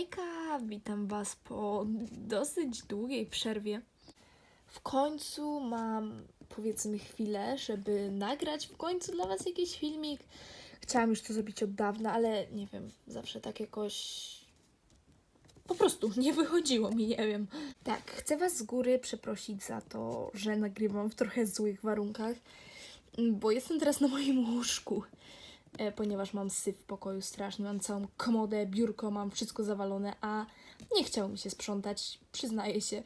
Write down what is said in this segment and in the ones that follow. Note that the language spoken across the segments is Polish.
Hejka, witam Was po dosyć długiej przerwie. W końcu mam powiedzmy chwilę, żeby nagrać w końcu dla Was jakiś filmik. Chciałam już to zrobić od dawna, ale nie wiem, zawsze tak jakoś po prostu nie wychodziło mi, nie wiem. Tak, chcę Was z góry przeprosić za to, że nagrywam w trochę złych warunkach, bo jestem teraz na moim łóżku ponieważ mam syf w pokoju straszny, mam całą komodę, biurko, mam wszystko zawalone, a nie chciało mi się sprzątać, przyznaję się.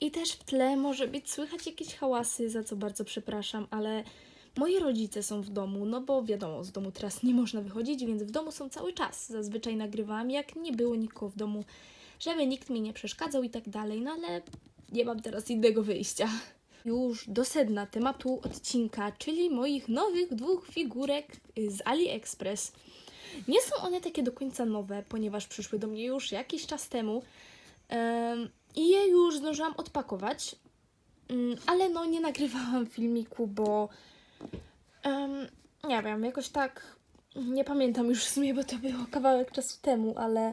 I też w tle może być słychać jakieś hałasy, za co bardzo przepraszam, ale moi rodzice są w domu, no bo wiadomo, z domu teraz nie można wychodzić, więc w domu są cały czas. Zazwyczaj nagrywam, jak nie było nikogo w domu, żeby nikt mi nie przeszkadzał i tak dalej, no ale nie mam teraz innego wyjścia już do sedna tematu odcinka, czyli moich nowych dwóch figurek y, z AliExpress. Nie są one takie do końca nowe, ponieważ przyszły do mnie już jakiś czas temu em, i je już zdążyłam odpakować, Mm, ale no nie nagrywałam filmiku, bo em, nie wiem, jakoś tak nie pamiętam już w sumie, bo to było kawałek czasu temu, ale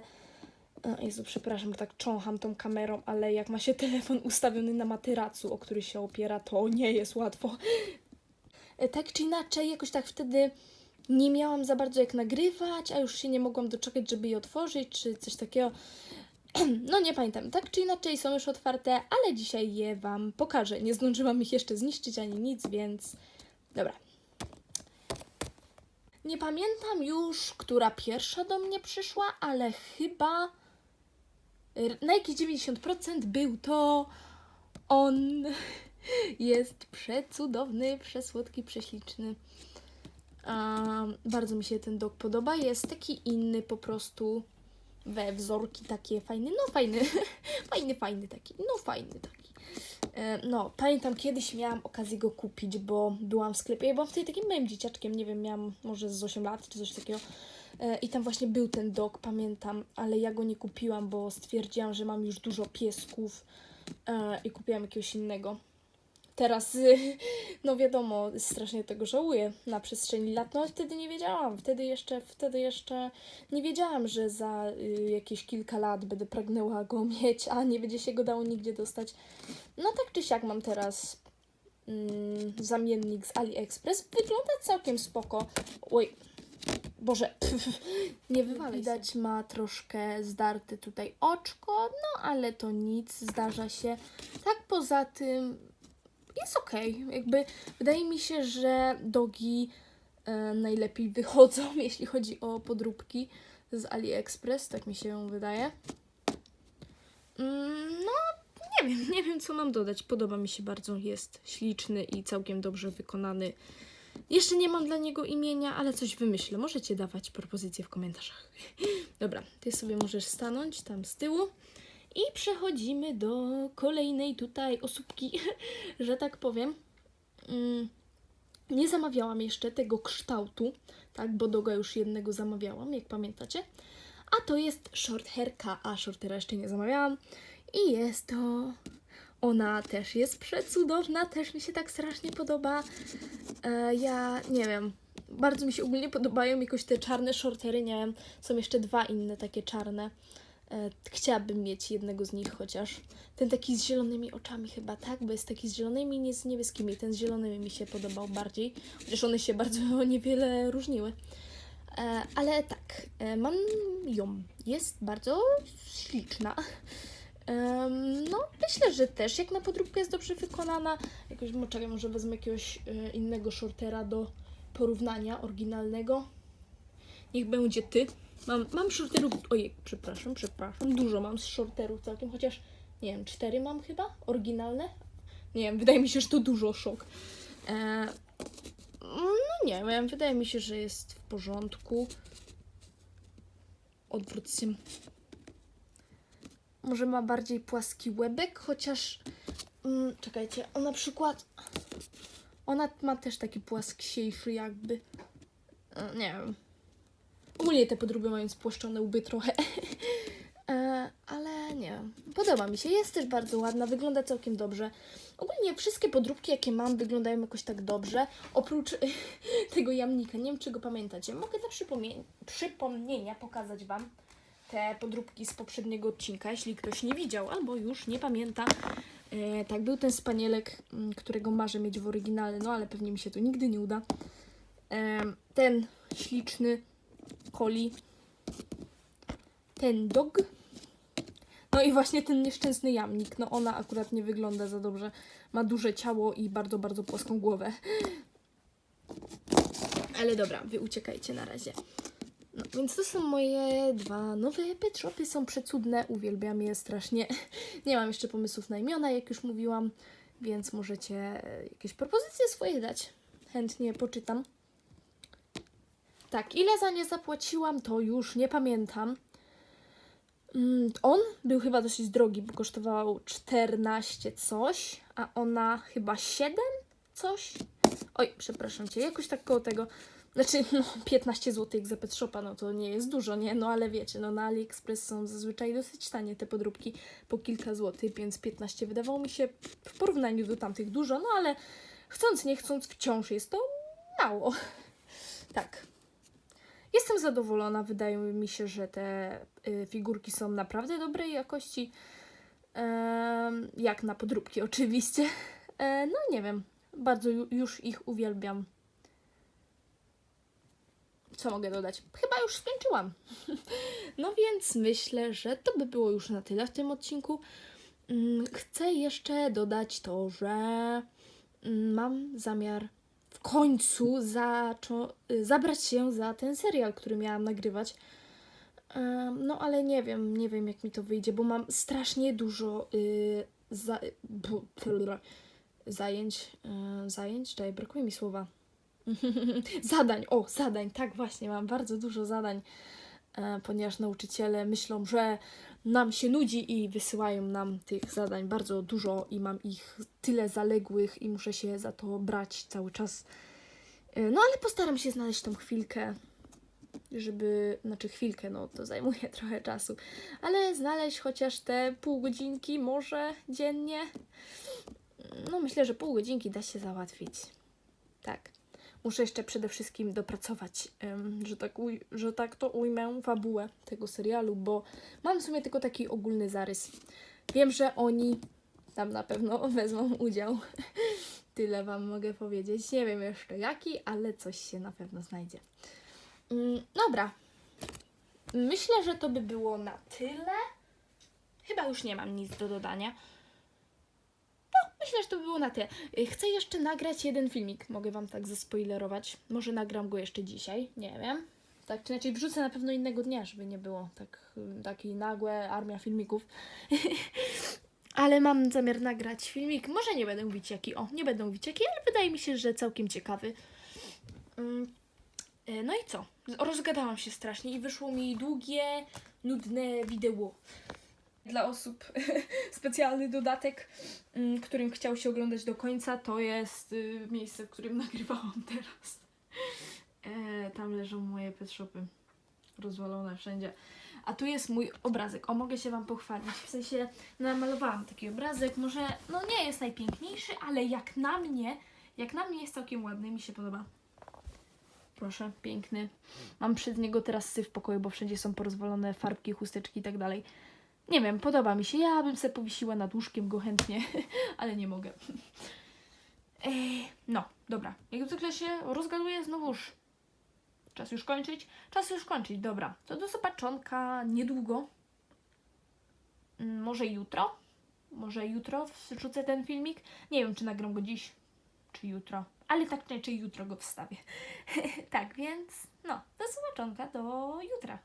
Jezu, przepraszam, tak czącham tą kamerą, ale jak ma się telefon ustawiony na materacu, o który się opiera, to nie jest łatwo. E, Tak czy inaczej, jakoś tak wtedy nie miałam za bardzo jak nagrywać, a już się nie mogłam doczekać, żeby je otworzyć, czy coś takiego. No nie pamiętam, tak czy inaczej są już otwarte, ale dzisiaj je Wam pokażę. Nie zdążyłam ich jeszcze zniszczyć ani nic, więc dobra. Nie pamiętam już, która pierwsza do mnie przyszła, ale chyba na jakieś 90% był to on. Jest przecudowny, przesłodki, prześliczny. Um, bardzo mi się ten dog podoba. Jest taki inny po prostu we wzorki takie fajne. No fajny, fajny, fajny taki. No fajny taki. E, No, pamiętam kiedyś miałam okazję go kupić, bo byłam w sklepie. Ja byłam wtedy takim małym dzieciaczkiem, nie wiem, miałam może z 8 lat czy coś takiego. E, I tam właśnie był ten dog, pamiętam, ale ja go nie kupiłam, bo stwierdziłam, że mam już dużo piesków e, i kupiłam jakiegoś innego. Teraz, no wiadomo, strasznie tego żałuję na przestrzeni lat, no wtedy nie wiedziałam, wtedy jeszcze, wtedy jeszcze nie wiedziałam, że za y, jakieś kilka lat będę pragnęła go mieć, a nie będzie się go dało nigdzie dostać. No tak czy siak mam teraz mm, zamiennik z AliExpress, wygląda całkiem spoko. Oj, Boże, nie wywalaj Widać ma troszkę zdarte tutaj oczko, no ale to nic, zdarza się. Tak poza tym jest okej. Jakby wydaje mi się, że dogi e, najlepiej wychodzą, jeśli chodzi o podróbki z AliExpress, tak mi się wydaje. Mm, no, nie wiem, nie wiem co mam dodać. Podoba mi się bardzo, jest śliczny i całkiem dobrze wykonany. Jeszcze nie mam dla niego imienia, ale coś wymyślę. Możecie dawać propozycje w komentarzach. Dobra, ty sobie możesz stanąć tam z tyłu. I przechodzimy do kolejnej tutaj osóbki, że tak powiem. Mm, Nie zamawiałam jeszcze tego kształtu, tak, bo doga już jednego zamawiałam, jak pamiętacie. A to jest short hairka, a shortera jeszcze nie zamawiałam. I jest to... Ona też jest przecudowna, też mi się tak strasznie podoba. E, ja nie wiem, bardzo mi się ogólnie podobają jakoś te czarne shortery, nie wiem, są jeszcze dwa inne takie czarne. E, chciałabym mieć jednego z nich chociaż. Ten taki z zielonymi oczami chyba, tak? Bo jest taki z zielonymi, nie z niebieskimi. Ten z zielonymi mi się podobał bardziej, chociaż one się bardzo niewiele różniły. E, ale tak, e, mam ją. Jest bardzo śliczna. No, myślę, że też jak na podróbkę jest dobrze wykonana. Jakoś, czekaj, może wezmę jakiegoś e, innego shortera do porównania oryginalnego. Niech będzie ty. Mam, mam shorterów, ojej, przepraszam, przepraszam, dużo mam z shorterów całkiem, chociaż nie wiem, cztery mam chyba, oryginalne. Nie wiem, wydaje mi się, że to dużo, szok. E, no nie wiem, wydaje mi się, że jest w porządku. Odwróć się. Może ma bardziej płaski łebek, chociaż. Mm, czekajcie, on na przykład. Ona ma też taki płasksiejszy, jakby. E, Nie wiem. Ogólnie te podróby mają spłaszczone łby trochę. E, ale nie. Podoba mi się. Jest też bardzo ładna, wygląda całkiem dobrze. Ogólnie wszystkie podróbki, jakie mam, wyglądają jakoś tak dobrze. Oprócz tego jamnika. Nie wiem, czy go pamiętacie. Mogę dla przypomnienia pokazać Wam. Te podróbki z poprzedniego odcinka, jeśli ktoś nie widział albo już nie pamięta. E, tak, był ten spanielek, m, którego marzę mieć w oryginale, no ale pewnie mi się to nigdy nie uda. E, ten śliczny Coli. Ten dog. No i właśnie ten nieszczęsny jamnik. No ona akurat nie wygląda za dobrze. Ma duże ciało i bardzo, bardzo płaską głowę. Ale dobra, wy uciekajcie na razie. Więc to są moje dwa nowe pet. Są przecudne, uwielbiam je strasznie. Nie mam jeszcze pomysłów na imiona, jak już mówiłam, więc możecie jakieś propozycje swoje dać. Chętnie poczytam. Tak, ile za nie zapłaciłam, to już nie pamiętam. Mm, On był chyba dosyć drogi, bo kosztował 14 coś, a ona chyba 7 coś. Oj, przepraszam cię, jakoś tak koło tego. Znaczy, no, 15 zł za pet shopa, no to nie jest dużo, nie? No ale wiecie, no na AliExpress są zazwyczaj dosyć tanie te podróbki, po kilka złotych, więc 15 wydawało mi się w porównaniu do tamtych dużo, no ale chcąc, nie chcąc, wciąż jest to mało. Tak. Jestem zadowolona, wydaje mi się, że te y, figurki są naprawdę dobrej jakości. Em, jak na podróbki, oczywiście. E, no nie wiem, bardzo ju, już ich uwielbiam. Co mogę dodać? Chyba już skończyłam. No więc myślę, że to by było już na tyle w tym odcinku. Mm, Chcę jeszcze dodać to, że mm, mam zamiar w końcu y, zabrać się za ten serial, który miałam nagrywać. No ale nie wiem, nie wiem jak mi to wyjdzie, bo mam strasznie dużo y, za, zajęć, y, zajęć, czekaj, brakuje mi słowa. zadań, o, zadań, tak właśnie, mam bardzo dużo zadań, e, ponieważ nauczyciele myślą, że nam się nudzi i wysyłają nam tych zadań bardzo dużo i mam ich tyle zaległych i muszę się za to brać cały czas. E, No ale postaram się znaleźć tą chwilkę, żeby, znaczy chwilkę, no to zajmuje trochę czasu, ale znaleźć chociaż te pół godzinki może dziennie. No myślę, że pół godzinki da się załatwić. Tak. Muszę jeszcze przede wszystkim dopracować, że, tak że tak to ujmę, fabułę tego serialu, bo mam w sumie tylko taki ogólny zarys. Wiem, że oni tam na pewno wezmą udział. Tyle Wam mogę powiedzieć. Nie wiem jeszcze jaki, ale coś się na pewno znajdzie. Mm, dobra. Myślę, że to by było na tyle. Chyba już nie mam nic do dodania. Myślę, że to by było na tyle. Y, Chcę jeszcze nagrać jeden filmik. Mogę Wam tak zaspoilerować. Może nagram go jeszcze dzisiaj. Nie wiem. Tak czy inaczej wrzucę na pewno innego dnia, żeby nie było tak, y, takiej nagłe armia filmików. ale mam zamiar nagrać filmik. Może nie będę mówić jaki. O, nie będę mówić jaki, ale wydaje mi się, że całkiem ciekawy. Mm, e, No i co? Rozgadałam się strasznie i wyszło mi długie, nudne wideo. Dla osób specjalny dodatek, mm, którym chciał się oglądać do końca, to jest y, miejsce, w którym nagrywałam teraz. E, tam leżą moje pet shopy. Rozwalone wszędzie. A tu jest mój obrazek. O, mogę się Wam pochwalić. W sensie namalowałam taki obrazek. Może, no nie jest najpiękniejszy, ale jak na mnie, jak na mnie jest całkiem ładny. Mi się podoba. Proszę, piękny. Mam przed niego teraz syf w pokoju, bo wszędzie są porozwalone farbki, chusteczki i tak dalej. Nie wiem, podoba mi się. Ja bym se powiesiła nad łóżkiem go chętnie, ale nie mogę. Ej, no, dobra. Jak zwykle się rozgaduję znowuż. Czas już kończyć? Czas już kończyć, dobra. To do zobaczonka niedługo. Mm, Może jutro? Może jutro wrzucę ten filmik? Nie wiem, czy nagram go dziś, czy jutro. Ale tak inaczej jutro go wstawię. tak, więc no, do zobaczonka do jutra.